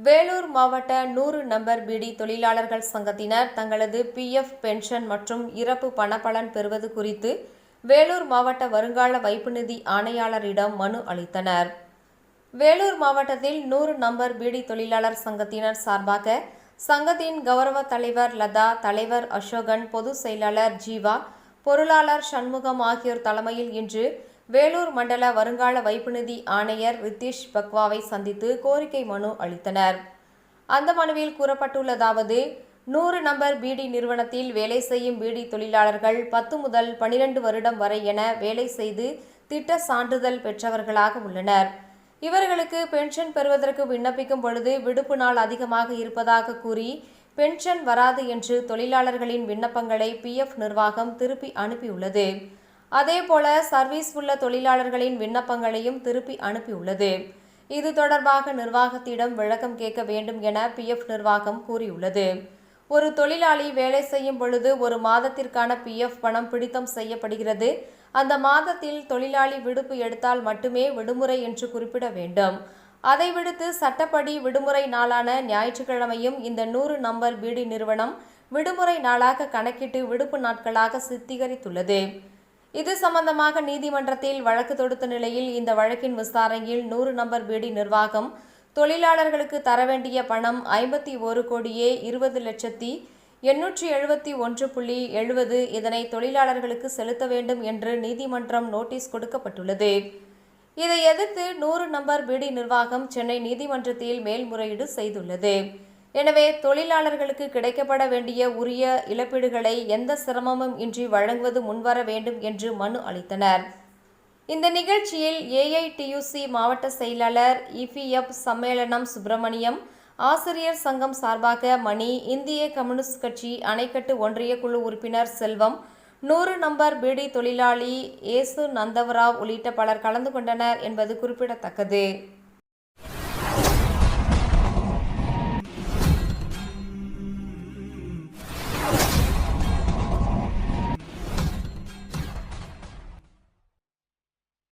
வேலூர் மாவட்ட நூறு நம்பர் பிடி தொழிலாளர்கள் சங்கத்தினர் தங்களது பிஎஃப் பென்ஷன் மற்றும் இறப்பு பணப்பலன் பெறுவது குறித்து வேலூர் மாவட்ட வருங்கால வைப்பு நிதி ஆணையாளரிடம் மனு அளித்தனர். வேலூர் மாவட்டத்தில் நூறு நம்பர் பிடி தொழிலாளர் சங்கத்தினர் சார்பாக சங்கத்தின் கௌரவ தலைவர் லதா தலைவர் அசோகன் பொதுச் செயலாளர் ஜீவா பொருளாளர் சண்முகம் ஆகியோர் தலைமையில் இன்று வேலூர் மண்டல வருங்கால வைப்பு நிதி ஆணையர் ரித்தீஷ் பக்வாவை சந்தித்து கோரிக்கை மனு அளித்தனர். அந்த மனுவில் கூறப்பட்டுள்ளதாவது நூறு நம்பர் பீடி நிறுவனத்தில் வேலை செய்யும் பீடி தொழிலாளர்கள் பத்து முதல் பனிரெண்டு வருடம் வரை என வேலை செய்து திட்ட சான்றிதழ் பெற்றவர்களாக உள்ளனர். இவர்களுக்கு பென்ஷன் பெறுவதற்கு விண்ணப்பிக்கும் பொழுது விடுப்பு நாள் அதிகமாக இருப்பதாக கூறி பென்ஷன் வராது என்று தொழிலாளர்களின் விண்ணப்பங்களை பிஎஃப் நிர்வாகம் திருப்பி அனுப்பியுள்ளது. அதேபோல சர்வீஸ் உள்ள தொழிலாளர்களின் விண்ணப்பங்களையும் திருப்பி அனுப்பியுள்ளது. இது தொடர்பாக நிர்வாகத்திடம் விளக்கம் கேட்க வேண்டும் என பிஎஃப் நிர்வாகம் கூறியுள்ளது. ஒரு தொழிலாளி வேலை செய்யும் பொழுது ஒரு மாதத்திற்கான பிஎஃப் பணம் பிடித்தம் செய்யப்படுகிறது. அந்த மாதத்தில் தொழிலாளி விடுப்பு எடுத்தால் மட்டுமே விடுமுறை என்று குறிப்பிட வேண்டும். அதை விடுத்து சட்டப்படி விடுமுறை நாளான ஞாயிற்றுக்கிழமையும் இந்த நூறு நம்பர் பீடி நிறுவனம் விடுமுறை நாளாக கணக்கிட்டு விடுப்பு நாட்களாக சித்தீகரித்துள்ளது. இது சம்பந்தமாக நீதிமன்றத்தில் வழக்கு தொடுத்த நிலையில் இந்த வழக்கின் விசாரணையில் நூறு நம்பர் பீடி நிர்வாகம் தொழிலாளர்களுக்கு தர வேண்டிய பணம் ஐம்பத்தி ஒரு கோடியே இருபது லட்சத்தி எண்ணூற்றி எழுபத்தி ஒன்று புள்ளி எழுபது இதனை தொழிலாளர்களுக்கு செலுத்த வேண்டும் என்று நீதிமன்றம் நோட்டீஸ் கொடுக்கப்பட்டுள்ளது. இதை எதிர்த்து நூறு நம்பர் பீடி நிர்வாகம் சென்னை நீதிமன்றத்தில் மேல்முறையீடு செய்துள்ளது. எனவே தொழிலாளர்களுக்கு கிடைக்கப்பட வேண்டிய உரிய இழப்பீடுகளை எந்த சிரமமும் இன்றி வழங்குவது முன்வர வேண்டும் என்று மனு அளித்தனர். இந்த நிகழ்ச்சியில் ஏஐடியூசி மாவட்ட செயலாளர் இபிஎஃப் சம்மேளனம் சுப்பிரமணியம் ஆசிரியர் சங்கம் சார்பாக மணி இந்திய கம்யூனிஸ்ட் கட்சி அணைக்கட்டு ஒன்றிய குழு உறுப்பினர் செல்வம் நூறு நம்பர் பீடி தொழிலாளி ஏசு நந்தவராவ் உள்ளிட்ட பலர் கலந்து கொண்டனர் என்பது குறிப்பிடத்தக்கது.